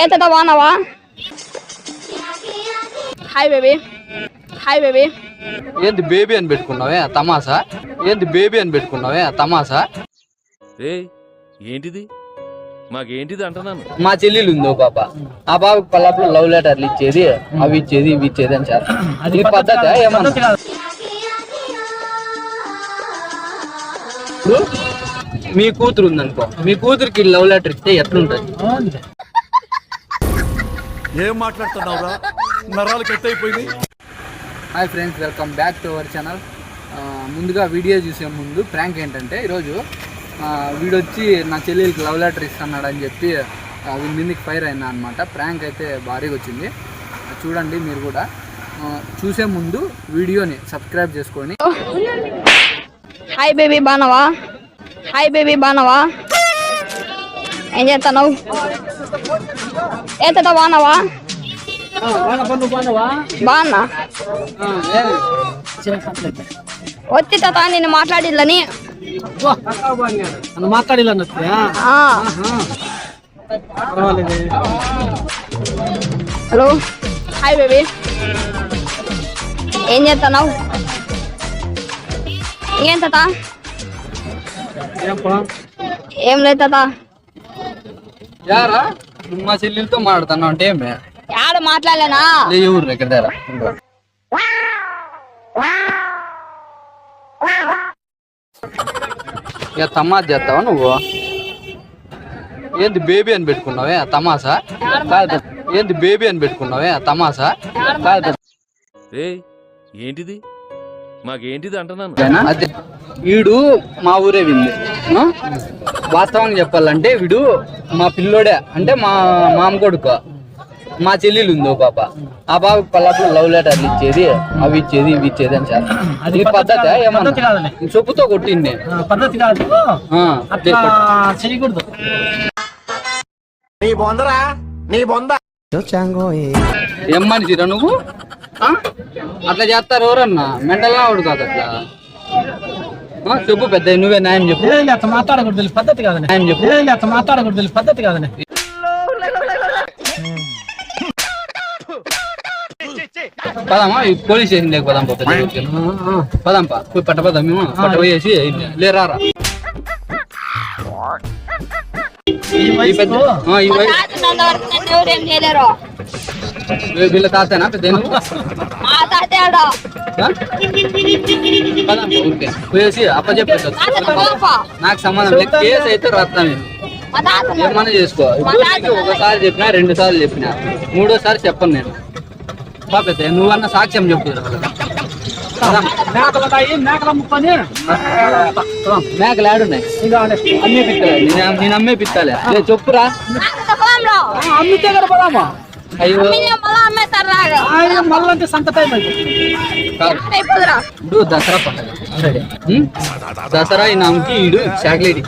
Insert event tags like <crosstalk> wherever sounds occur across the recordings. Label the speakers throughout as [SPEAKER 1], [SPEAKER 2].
[SPEAKER 1] ఏ తాత బాగున్నావా? Hi baby hi baby
[SPEAKER 2] ఏంది బేబీ అని పెట్టుకున్నావే? తమాసా ఏంది బేబీ అని పెట్టుకున్నావే? తమాసా
[SPEAKER 3] రే ఏంటిది? మాకేంటిది అంటున్నాను?
[SPEAKER 2] మా చెల్లెలు ఉంది ఓ పాప. ఆ పాపకి పల్లప్పుడు లవ్ లెటర్లు ఇచ్చేది అవి ఇచ్చేది ఇవి ఇచ్చేది అని సార్ అది పద్ధతి ఏమన్నా? మీ కూతురు ఉందనుకో మీ కూతురికి లవ్ లెటర్ ఇస్తే ఎట్లుంటది?
[SPEAKER 4] ఏం మాట్లాడుతున్నావురా? నరాలు కట్ అయిపోయింది
[SPEAKER 2] hi friends welcome back to our channel. ముందుగా వీడియో చూసే ముందు ప్రాంక్ ఏంటంటే ఈరోజు ఆ, వీడు వచ్చి నా చెల్లెలకి లవ్ లెటర్ ఇస్తున్నాడు అని చెప్పి వీడి మీదకి ఫైర్ అయినా అనమాట ప్రాంక్ అయితే భారీగా వచ్చింది. చూడండి మీరు కూడా. చూసే ముందు వీడియోని సబ్స్క్రైబ్ చేసుకొని.
[SPEAKER 1] హాయ్ బేబీ బాగున్నావా? హాయ్ బేబీ బాగున్నావా? ఏం చేస్తున్నావు? ఏ తాత బాగున్నావా బాగున్నా వచ్చి? తాత నేను మాట్లాడిల్లని హలో. Hi baby. ఏం చేస్తున్నావు? ఏం తాత? ఏం లేదు తాత.
[SPEAKER 2] మా చెల్లెలతో మాట్లాడుతున్నావు అంటే ఏమే
[SPEAKER 1] ఆడ మాట్లాడలేనా?
[SPEAKER 2] లే ఊరు ఇక్కడ దగ్గర ఇక తమాషా చేస్తావా నువ్వు? ఏంది బేబీ అని పెట్టుకున్నావే? తమాసా కాదు ఏంది బేబీ అని పెట్టుకున్నావే? తమాసా కాదు.
[SPEAKER 3] ఏంటిది? మాకేంటిది అంటున్నాను?
[SPEAKER 2] అదే. వీడు మా ఊరే వింది? వాస్తవంగా చెప్పాలంటే వీడు మా పిల్లోడే. అంటే మా మామ కొడుకు. మా చెల్లెలు ఉంది ఓ పాప. ఆ పాప పల్లప్పుడు లవ్ లెటర్లు ఇచ్చేది అవి ఇచ్చేది ఇవి ఇచ్చేది అని సార్
[SPEAKER 5] అది
[SPEAKER 2] ఈ పద్ధతి ఏమన్నా. చెప్పుతో కొట్టింది
[SPEAKER 5] పద్ధతి కాదు.
[SPEAKER 2] ఆ,
[SPEAKER 5] అట్లా చేయకూడదు.
[SPEAKER 2] ఏం మనిషిరా నువ్వు? అట్లా చేస్తారు ఎవరన్నా మెంటల్ ఆవిడు కాదు అట్లా ఆ, చెప్పు పెద్ద నువ్వే న్యాయం చెప్పు
[SPEAKER 5] ఏం అట్లా మాట్లాడకూడదు పద్ధతి కాదని
[SPEAKER 2] న్యాయం చెప్పు
[SPEAKER 5] ఏం అట్లా మాట్లాడకూడదు పద్ధతి కాదని
[SPEAKER 2] పదమ్మా ఈ పోలీస్ స్టేషన్ లేక పదాం పెద్ద పదాంపా పోయి పట్ట పదాం మేము పట్ట పోయేసి లేరారా
[SPEAKER 5] ఈ
[SPEAKER 2] ఈ పెద్ద వీళ్ళ తాతేనా? పెద్ద పోయేసి అప్పచెప్పేసి. నాకు సంబంధం లేదు. కేసు అయితే
[SPEAKER 1] తాత
[SPEAKER 2] ఏమన్నా చేసుకో? ఒకసారి చెప్పినా రెండు సార్లు చెప్పినా. మూడోసారి చెప్పను నేను. బా పెద్ద నువ్వన్న సాక్ష్యం చెప్పు.
[SPEAKER 5] మేకలు
[SPEAKER 2] ఆడున్నాయి. అమ్మే పిత్తాలే. నేను అమ్మే పిత్తాలే. లే, చెప్పురా.
[SPEAKER 5] అమ్మితే కదా పోదామా?
[SPEAKER 2] అయ్యో.
[SPEAKER 1] మళ్ళా
[SPEAKER 5] సంత టైం
[SPEAKER 2] ఇప్పుడు దసరా పండుగ? దసరా ఈడు చాక్లెట్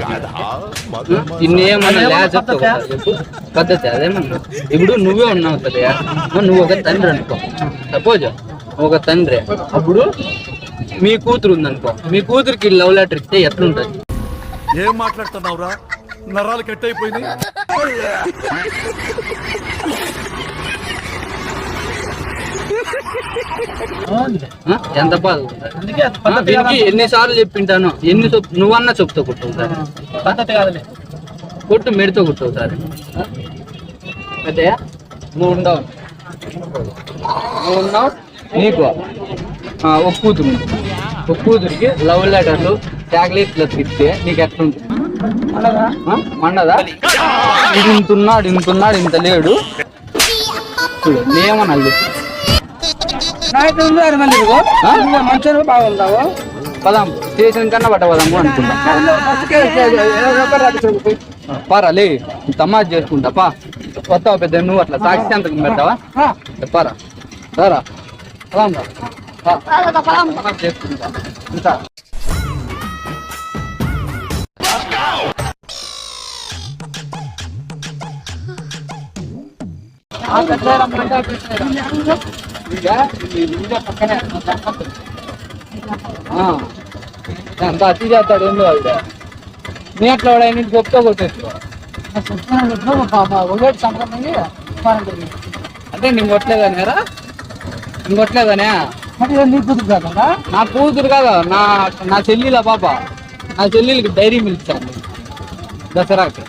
[SPEAKER 2] ఇన్నేమన్నా లే చెప్తావు పద్ధతి? అదేమన్నా ఇప్పుడు నువ్వే ఉన్నావు కదా. నువ్వు ఒక తండ్రి అనుకో. సపోజ్ ఒక తండ్రి. అప్పుడు మీ కూతురు ఉందనుకో. మీ కూతురికి లవ్ లెటర్ ఇస్తే ఎట్లుంటది?
[SPEAKER 4] ఏం మాట్లాడుతున్నావురా? నరాలు కట్ అయిపోయింది? <laughs>
[SPEAKER 2] ఎంత బాధ
[SPEAKER 5] కాదు.
[SPEAKER 2] ఎన్నిసార్లు చెప్పింటాను. ఎన్ని నువ్వన్నా చెప్తా కొట్టుకుంటారు
[SPEAKER 5] కాదులే.
[SPEAKER 2] కొట్టు మెడితో కొట్టుకుంటారు అయితే నువ్వు ఉండవు నువ్వు ఉన్నావు? నీకు? ఆ, ఒక కూతురు. ఒక కూతురికి లవ్ లెటర్లు చాక్లెట్లు ఇస్తే నీకు ఎట్లుంటుంది? మండదా? ఇది ఇంతున్నాడు ఇంతున్నాడు ఇంత లేడు. చూడు నేమన్నా మంచిగా బాగుంటావు పదాం స్టేషన్ కన్నా పట్ట పదాము అనుకుంటా పారా లే తమాజ్ చేసుకుంటా పా వస్తావా పెద్ద నువ్వు అట్లా సాక్షి సంతకం పెడతావా పారా రారా పదాం చేసుకుంటా అంత అతి చేస్తాడు ఏం లేదు మీ అట్లా వాడు ఆయన చెప్తా కొట్టేసుకో
[SPEAKER 5] చెప్తున్నాను
[SPEAKER 2] అంటే నేను కొట్టలేదనేరా నేను కొట్టలేదనే
[SPEAKER 5] నీ కూతురు కాదా
[SPEAKER 2] నా కూతురు కాదు నా నా చెల్లిల పాప నా చెల్లెలకి డైరీ మిల్క్ దసరాకి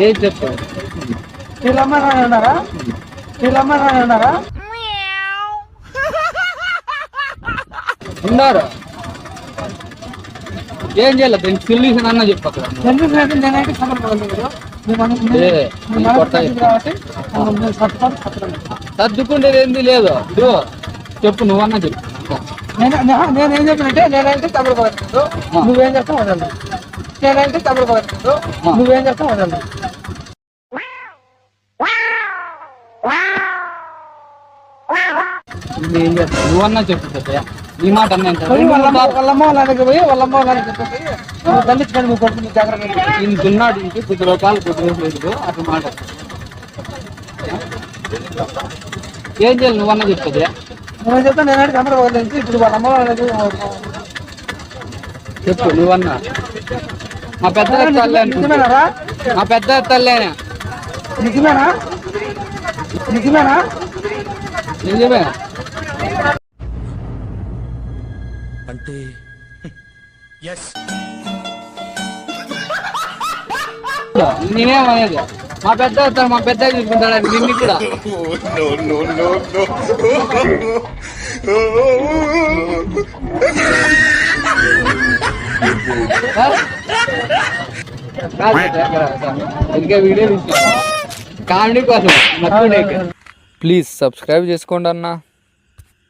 [SPEAKER 2] ఏం
[SPEAKER 5] వీళ్ళమ్మ నాన్న ఉన్నారా వీళ్ళమ్మ నాన్న ఉన్నారా?
[SPEAKER 2] ఏం చేయాలి? దీనికి సొల్యూషన్ అన్న చెప్పు అక్కడ
[SPEAKER 5] ఎందుకు అంటే నేనైతే సమర్పలేదు
[SPEAKER 2] ఏ, నీ కొత్త
[SPEAKER 5] కాబట్టి నేను సత్తాను సత్తాను
[SPEAKER 2] సర్దుకుండేది ఏంది? లేదు. ఇదిగో చెప్పు నువ్వన్నా చెప్పు.
[SPEAKER 5] నేను నేను- నేనేం చెప్పినట్టే నేనైతే తమిళపడలేదు నువ్వేం చేస్తావు వదలను నేనైతే తమిళపడలేదు నువ్వేం చేస్తావు వదలను
[SPEAKER 2] నువ్వు ఏం చేస్తావు నువ్వన్నా చెప్పు పెద్దయ్య. నీ మాట అన్న
[SPEAKER 5] వాళ్ళమ్మ వాళ్ళకి పోయి వాళ్ళమ్మ వాళ్ళకి చెప్పేసి నువ్వు తల్లించుకొని కొడుకు జాగ్రత్త.
[SPEAKER 2] ఈయన దున్నాడు ఇంటి కొద్ది రూపాయలు కొద్ది లేదు. అట్లా మాట. ఏం చేయాలి? నువ్వన్నా చెప్తుంది
[SPEAKER 5] నువ్వేం చెప్తా నేనైతే తమిళపడలేదు ఇప్పుడు వాళ్ళమ్మ వాళ్ళకి
[SPEAKER 2] చెప్పు నువ్వన్నా. మా పెద్ద మా పెద్ద తల్లేనే
[SPEAKER 5] నిజమేనా? నిజమేనా?
[SPEAKER 2] నిజమే.
[SPEAKER 4] అంటే ఎస్
[SPEAKER 2] నేనేమనేది మా పెద్ద వస్తాడు మా పెద్ద చూసుకుంటాడు? నిన్ను కూడా. కాదు <laughs> ఇంకా వీడియో కామెడీ కోసం ప్లీజ్ సబ్స్క్రైబ్ చేసుకోండి అన్నా.